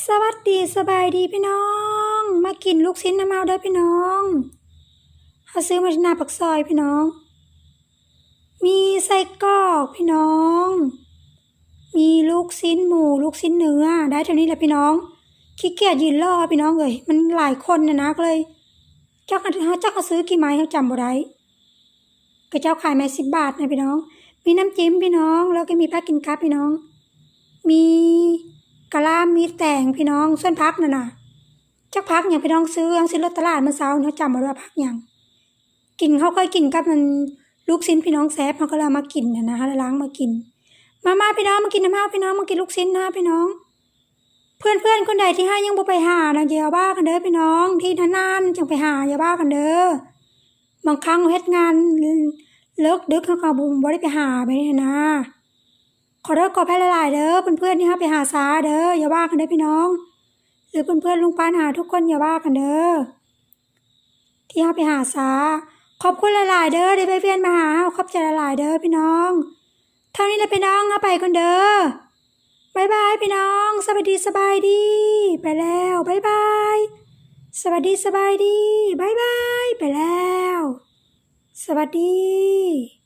สวัสดีสบายดีพี่น้อง มากินลูกชิ้นน้ำเมาเด้พี่น้องเขาซื้อมาจากนาปักซอยพี่น้อง มีไส้กรอกพี่น้อง มีลูกชิ้นหมูลูกชิ้นเนื้อได้เท่านี้แหละพี่น้องขี้เกียจยืนรอพี่น้องเลยมันหลายคนนะนะก็เลยเจ้าเขาเจ้าเขาซื้อกี่ไม้เขาจำบ่ได้ก็เจ้าขายไม้สิบบาทนะพี่น้อง มีน้ำจิ้มพี่น้อง แล้วก็มีผ้ากินกับพี่น้อง มี กะลามีแต่งพี่น้องส่วนพักน่ะนะจักพักอย่างพี่น้องซื้อยังซื้อรถตลาดเมื่อเช้าเขาจำมาว่าพักอย่างกินเขาเคยกินกับมันลูกชิ้นพี่น้องแซ่บเขาก็เลยเอามากินนะนะคะแล้วล้างมากิน มามาพี่น้องมากินน้ำห้าพี่น้องมากินลูกชิ้นนะพี่น้อง เพื่อนเพื่อนคนใดที่ห้ายังบ่ไปหานะอย่าบ้ากันเด้อพี่น้อง ที่นานๆจังไปหาอย่าบ้ากันเด้อบางครั้งเฮ็ดงานเลิกดึกเขาก็บ่บ่ได้ไปหาไปนะ ขอโทษขอแพ้หลายๆเด้อเพื่อนๆที่ห้าไปหาซาเด้ออย่าว่ากันเด้อพี่น้อง หรือเพื่อนๆลุงปานหาทุกคนอย่าว่ากันเด้อที่ห้าไปหาซาขอบคุณหลายๆเด้อได้ไปเวียนมาหาขอบใจหลายๆเด้อพี่น้องเท่านี้แหละพี่น้องเอาไปกันเด้อบายบายพี่น้อง สวัสดีสบายดี ไปแล้วบายบายสวัสดีสบายดีบายบายไปแล้ว สวัสดี